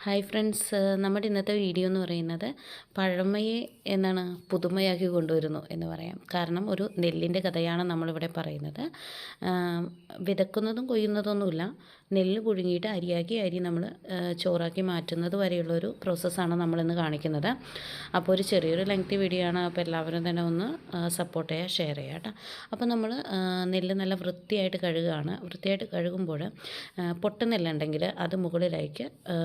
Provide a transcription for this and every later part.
Hi friends നമ്മുടെ ഇന്നത്തെ video എന്ന് പറയുന്നത് പഴമയെ എന്നാണ് പുതുമയാക്കി കൊണ്ടുവരുന്നു എന്ന് പറയാം. കാരണം ഒരു നെല്ലിന്റെ കഥയാണ് നമ്മളിവിടെ പറയുന്നത്. വിതക്കുന്നതും കൊയ്യുന്നതൊന്നുമില്ല. നെല്ല് പുഴുങ്ങിയിട്ട് അരിയാക്കി അരി നമ്മൾ ചോറാക്കി മാറ്റുന്നത് വരെയുള്ളൊരു പ്രോസസ്സാണ് നമ്മളിന്ന് കാണിക്കുന്നത്. അപ്പോൾ ഒരു ചെറിയൊരു ലെങ്തി വീഡിയോ ആണ്. അപ്പോൾ എല്ലാവരും തന്നെ ഒന്ന് സപ്പോർട്ട് ചെയ്യുക ഷെയർ ചെയ്യുക കേട്ടോ. അപ്പോൾ നമ്മൾ നെല്ല് നല്ല വൃത്തിയായിട്ട് കഴുകുകയാണ്. വൃത്തിയായിട്ട് കഴുകുമ്പോൾ പൊട്ട നെല്ലുണ്ടെങ്കിൽ അത് മുകളിലേക്ക് ആ,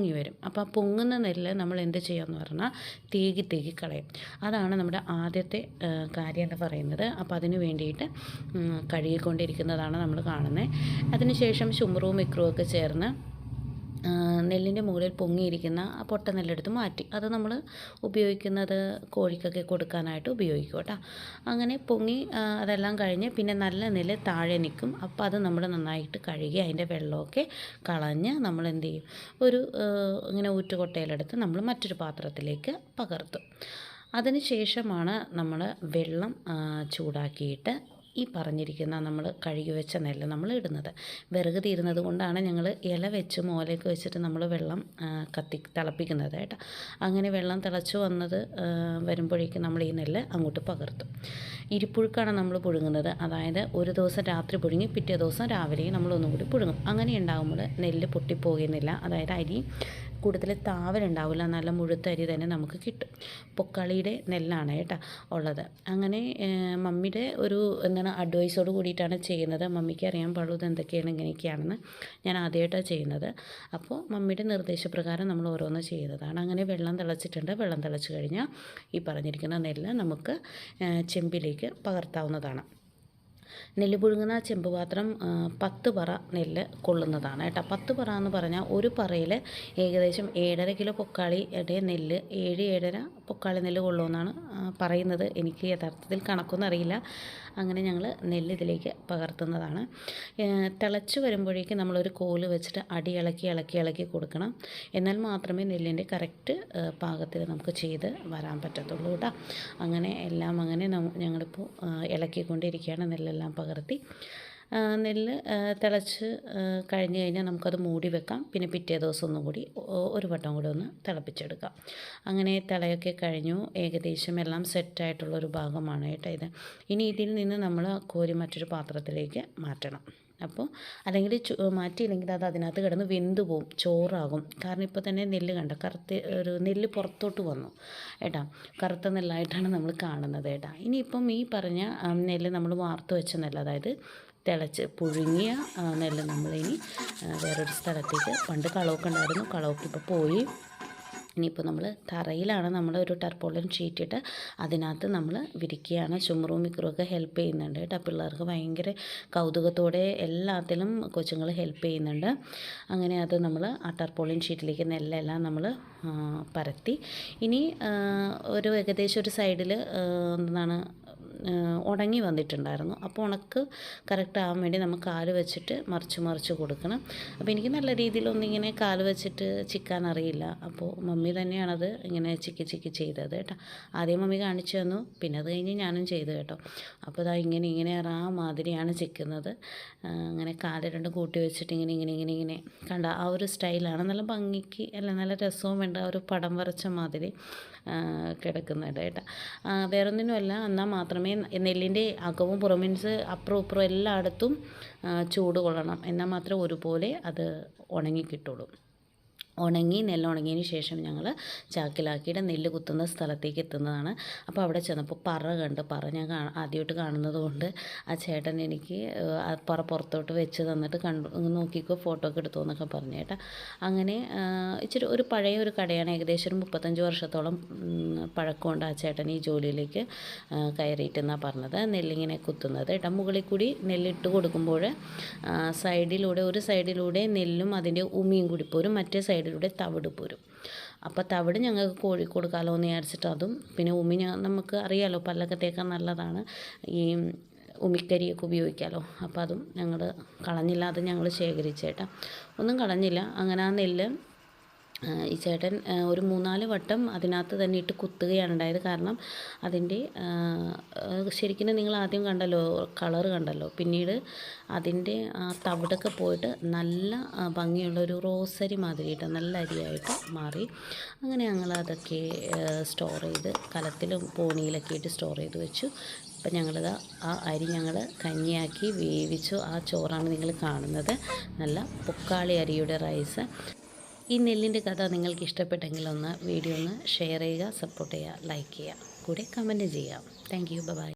പൊങ്ങി വരും. അപ്പോൾ ആ പൊങ്ങുന്ന നെല്ല് നമ്മൾ എന്ത് ചെയ്യുമെന്ന് പറഞ്ഞാൽ തേകി തേകി കളയും. അതാണ് നമ്മുടെ ആദ്യത്തെ കാര്യം എന്ന് പറയുന്നത്. അപ്പോൾ അതിന് വേണ്ടിയിട്ട് കഴുകിക്കൊണ്ടിരിക്കുന്നതാണ് നമ്മൾ കാണുന്നത്. അതിനുശേഷം ചുമറും മിക്രവും ഒക്കെ ചേർന്ന് നെല്ലിന്റെ മുകളിൽ പൊങ്ങിയിരിക്കുന്ന ആ പൊട്ട നെല്ലെടുത്ത് മാറ്റി. അത് നമ്മൾ ഉപയോഗിക്കുന്നത് കോഴിക്കൊക്കെ കൊടുക്കാനായിട്ട് ഉപയോഗിക്കും കേട്ടോ. അങ്ങനെ പൊങ്ങി അതെല്ലാം കഴിഞ്ഞ് പിന്നെ നല്ല നെല്ല് താഴെ നിൽക്കും. അപ്പോൾ അത് നമ്മൾ നന്നായിട്ട് കഴുകി അതിന്റെ വെള്ളമൊക്കെ കളഞ്ഞ് നമ്മൾ എന്ത് ചെയ്യും? ഒരു ഇങ്ങനെ ഊറ്റുകൊട്ടയിലെടുത്ത് നമ്മൾ മറ്റൊരു പാത്രത്തിലേക്ക് പകർത്തും. അതിന് ശേഷമാണ് നമ്മൾ വെള്ളം ചൂടാക്കിയിട്ട് ഈ പറഞ്ഞിരിക്കുന്ന നമ്മൾ കഴുകി വെച്ച നെല്ല് നമ്മൾ ഇടുന്നത്. വിറക് തീരുന്നത് കൊണ്ടാണ് ഞങ്ങൾ ഇല വെച്ച് മോലേക്ക് വെച്ചിട്ട് നമ്മൾ വെള്ളം കത്തി തിളപ്പിക്കുന്നത് കേട്ടോ. അങ്ങനെ വെള്ളം തിളച്ച് വന്നത് വരുമ്പോഴേക്കും നമ്മൾ ഈ നെല്ല് അങ്ങോട്ട് പകർത്തും. ഇരിപ്പുഴുക്കാണ് നമ്മൾ പുഴുങ്ങുന്നത്. അതായത് ഒരു ദിവസം രാത്രി പുഴുങ്ങി പിറ്റേ ദിവസം രാവിലെയും നമ്മൾ ഒന്നും കൂടി പുഴുങ്ങും. അങ്ങനെ ഉണ്ടാകുമ്പോൾ നെല്ല് പൊട്ടിപ്പോകുന്നില്ല. അതായത് അരി കൂടുതൽ താവലുണ്ടാവില്ല നല്ല മുഴുത്തരി തന്നെ നമുക്ക് കിട്ടും. പൊക്കളിയുടെ നെല്ലാണ് കേട്ടോ ഉള്ളത്. അങ്ങനെ മമ്മിയുടെ ഒരു എന്താണ് അഡ്വൈസോട് കൂടിയിട്ടാണ് ചെയ്യുന്നത്. മമ്മിക്ക് അറിയാൻ പാടുള്ളത് എന്തൊക്കെയാണ് ഇങ്ങനെയൊക്കെയാണെന്ന് ഞാൻ ആദ്യമായിട്ടാണ് ചെയ്യുന്നത്. അപ്പോൾ മമ്മിയുടെ നിർദ്ദേശപ്രകാരം നമ്മൾ ഓരോന്ന് ചെയ്യുന്നതാണ് അങ്ങനെ വെള്ളം തിളച്ചിട്ടുണ്ട്. വെള്ളം തിളച്ച് കഴിഞ്ഞാൽ ഈ പറഞ്ഞിരിക്കുന്ന നെല്ല് നമുക്ക് ചെമ്പിലേക്ക് പകർത്താവുന്നതാണ്. നെല്ല് പുഴുങ്ങുന്ന ചെമ്പ് പാത്രം പത്ത് പറ നെല്ല് കൊള്ളുന്നതാണ് കേട്ടോ. പത്ത് പറ എന്ന് പറഞ്ഞാൽ ഒരു പറയിൽ ഏകദേശം ഏഴര കിലോ പൊക്കാളിയുടെ നെല്ല് ഏഴ് ഏഴര പൊക്കാളി നെല്ല് കൊള്ളുമെന്നാണ് പറയുന്നത്. എനിക്ക് യഥാർത്ഥത്തിൽ കണക്കൊന്നും അറിയില്ല. അങ്ങനെ ഞങ്ങൾ നെല്ല് ഇതിലേക്ക് പകർത്തുന്നതാണ്. തിളച്ച് വരുമ്പോഴേക്കും നമ്മളൊരു കോൽ വെച്ചിട്ട് അടി ഇളക്കി ഇളക്കി ഇളക്കി കൊടുക്കണം. എന്നാൽ മാത്രമേ നെല്ലിന്റെ കറക്റ്റ് പാകത്തിൽ നമുക്ക് ചെയ്ത് വരാൻ പറ്റത്തുള്ളൂ കേട്ടോ. അങ്ങനെ എല്ലാം അങ്ങനെ ഞങ്ങളിപ്പോൾ ഇളക്കിക്കൊണ്ടിരിക്കുകയാണ് നെല്ലെല്ലാം. പകർത്തി. ആ, നെല്ല് തിളച്ച് കഴിഞ്ഞ് കഴിഞ്ഞാൽ നമുക്കത് മൂടി വെക്കാം. പിന്നെ പിറ്റേ ദിവസം ഒന്നും കൂടി ഒരു വട്ടം കൂടി ഒന്ന് തിളപ്പിച്ചെടുക്കാം. അങ്ങനെ തിളയൊക്കെ കഴിഞ്ഞു. ഏകദേശം എല്ലാം സെറ്റായിട്ടുള്ളൊരു ഭാഗമാണ് കേട്ടോ ഇത്. ഇനി ഇതിൽ നിന്ന് നമ്മൾ കോരി മറ്റൊരു പാത്രത്തിലേക്ക് മാറ്റണം. അപ്പോൾ അല്ലെങ്കിൽ മാറ്റിയില്ലെങ്കിൽ അത് അതിനകത്ത് കിടന്ന് വെന്ത് പോവും ചോറാകും. കാരണം ഇപ്പോൾ തന്നെ നെല്ല് കണ്ട? കറുത്ത് ഒരു നെല്ല് പുറത്തോട്ട് വന്നു ഏട്ടാ. കറുത്ത നെല്ലായിട്ടാണ് നമ്മൾ കാണുന്നത് ഏട്ടാ. ഇനിയിപ്പം ഈ പറഞ്ഞ നെല്ല് നമ്മൾ വാർത്ത് വെച്ച നെല്ല് അതായത് തിളച്ച് പുഴുങ്ങിയ നെല്ല് നമ്മളിനി വേറൊരു സ്ഥലത്തേക്ക് പണ്ട് കളവൊക്കെ ഉണ്ടായിരുന്നു. കളവൊക്കെ ഇപ്പോൾ പോയി. ഇനിയിപ്പോൾ നമ്മൾ തറയിലാണ് നമ്മൾ ഒരു ടർപ്പോളിൻ ഷീറ്റ് ഇട്ട് അതിനകത്ത് നമ്മൾ വിരിക്കുകയാണ്. ചുമറും മിക്കറുമൊക്കെ ഹെൽപ്പ് ചെയ്യുന്നുണ്ട് കേട്ടോ. പിള്ളേർക്ക് ഭയങ്കര കൗതുകത്തോടെ എല്ലാത്തിലും കൊച്ചുങ്ങൾ ഹെൽപ്പ് ചെയ്യുന്നുണ്ട്. അങ്ങനെ അത് നമ്മൾ ആ ടർപ്പോളിൻ ഷീറ്റിലേക്ക് നെല്ലെല്ലാം നമ്മൾ പരത്തി. ഇനി ഒരു ഏകദേശം ഒരു സൈഡിൽ എന്താണ് ഉണങ്ങി വന്നിട്ടുണ്ടായിരുന്നു. അപ്പോൾ ഉണക്ക് കറക്റ്റ് ആവാൻ വേണ്ടി നമ്മൾ കാൽ വെച്ചിട്ട് മറിച്ച് മറിച്ച് കൊടുക്കണം. അപ്പോൾ എനിക്ക് നല്ല രീതിയിലൊന്നും ഇങ്ങനെ കാൽ വെച്ചിട്ട് ചിക്കാൻ അറിയില്ല. അപ്പോൾ മമ്മി തന്നെയാണത് ഇങ്ങനെ ചിക്കി ചിക്കി ചെയ്തത് കേട്ടോ. ആദ്യം മമ്മി കാണിച്ചു തന്നു. പിന്നെ അത് കഴിഞ്ഞ് ഞാനും ചെയ്തു കേട്ടോ. അപ്പോൾ ഇതാ ഇങ്ങനെ ഇങ്ങനെ ആ മാതിരിയാണ് ചിക്കുന്നത്. അങ്ങനെ കാൽ രണ്ട് കൂട്ടി വെച്ചിട്ട് ഇങ്ങനെ ഇങ്ങനെ ഇങ്ങനെ ഇങ്ങനെ കണ്ട ആ ഒരു സ്റ്റൈലാണ് നല്ല ഭംഗിക്ക് അല്ല നല്ല രസവും വേണ്ട ഒരു പടം വരച്ച മാതിരി കിടക്കുന്നത് കേട്ടോ. വേറൊന്നിനുമല്ല. എന്നാൽ മാത്രമേ നെല്ലിന്റെ അകവും പുറമീൻസ് അപ്പുറം ഇപ്പുറവും എല്ലായിടത്തും ചൂട് കൊള്ളണം. എന്നാൽ മാത്രമേ ഒരുപോലെ അത് ഉണങ്ങി കിട്ടുള്ളൂ ഉണങ്ങി നെല്ല് ഉണങ്ങിയതിന് ശേഷം ഞങ്ങൾ ചാക്കിലാക്കിയിട്ട് നെല്ല് കുത്തുന്ന സ്ഥലത്തേക്ക് എത്തുന്നതാണ്. അപ്പോൾ അവിടെ ചെന്നപ്പോൾ പറ കണ്ട്. പറ ഞാൻ കാ ആദ്യമായിട്ട് കാണുന്നത് കൊണ്ട് ആ ചേട്ടൻ എനിക്ക് ആ പറ പുറത്തോട്ട് വെച്ച് തന്നിട്ട് കണ്ടു. നോക്കിക്കോ ഫോട്ടോ ഒക്കെ എടുത്തു എന്നൊക്കെ പറഞ്ഞു കേട്ടോ അങ്ങനെ ഇച്ചിരി ഒരു പഴയ ഒരു കടയാണ്. ഏകദേശം ഒരു മുപ്പത്തഞ്ച് വർഷത്തോളം പഴക്കമുണ്ട് ആ ചേട്ടൻ ഈ ജോലിയിലേക്ക് കയറിയിട്ടെന്നാണ് പറഞ്ഞത്. നെല്ലിങ്ങനെ കുത്തുന്നത് കേട്ടോ. മുകളിൽ കൂടി നെല്ലിട്ട് കൊടുക്കുമ്പോൾ സൈഡിലൂടെ ഒരു സൈഡിലൂടെ നെല്ലും അതിന്റെ ഉമിയും കൂടി പോരും. മറ്റേ സൈഡിലൂടെ തവിട് പോരും. അപ്പോൾ തവിട് ഞങ്ങൾക്ക് കോഴി കൊടുക്കാമല്ലോ എന്ന് വിചാരിച്ചിട്ട് അതും പിന്നെ ഉമി നമുക്ക് അറിയാലോ പല്ലൊക്കെ തേക്കാൻ നല്ലതാണ് ഈ ഉമിക്കരിയൊക്കെ ഉപയോഗിക്കാമല്ലോ അപ്പോൾ അതും ഞങ്ങൾ കളഞ്ഞില്ല അത് ഞങ്ങൾ ശേഖരിച്ചേട്ടാ. ഒന്നും കളഞ്ഞില്ല. അങ്ങനെ ആ നെല്ല് ഈ ചേട്ടൻ ഒരു മൂന്നാൽ വട്ടം അതിനകത്ത് തന്നെ ഇട്ട് കുത്തുകയാണ് ഉണ്ടായത്. കാരണം അതിന്റെ ശരിക്കും നിങ്ങൾ ആദ്യം കണ്ടല്ലോ കളർ കണ്ടല്ലോ. പിന്നീട് അതിന്റെ ആ തവിടൊക്കെ പോയിട്ട് നല്ല ഭംഗിയുള്ള ഒരു റോസരി മാതിരിയിട്ട് നല്ല അരിയായിട്ട് മാറി. അങ്ങനെ ഞങ്ങൾ അതൊക്കെ സ്റ്റോർ ചെയ്ത് കലത്തിലും പോണിയിലൊക്കെ ഇട്ട് സ്റ്റോർ ചെയ്ത് വെച്ചു. ഇപ്പം ഞങ്ങളിത് ആ അരി ഞങ്ങൾ കഞ്ഞിയാക്കി വേവിച്ചു. ആ ചോറാണ് നിങ്ങൾ കാണുന്നത്. നല്ല പൊക്കാളി അരിയുടെ റൈസ് ഈ നെല്ലിന്റെ കഥ നിങ്ങൾക്ക് ഇഷ്ടപ്പെട്ടെങ്കിൽ ഒന്ന് വീഡിയോ ഒന്ന് ഷെയർ ചെയ്യുക സപ്പോർട്ട് ചെയ്യുക ലൈക്ക് ചെയ്യുക കൂടെ കമന്റ് ചെയ്യുക. Thank you by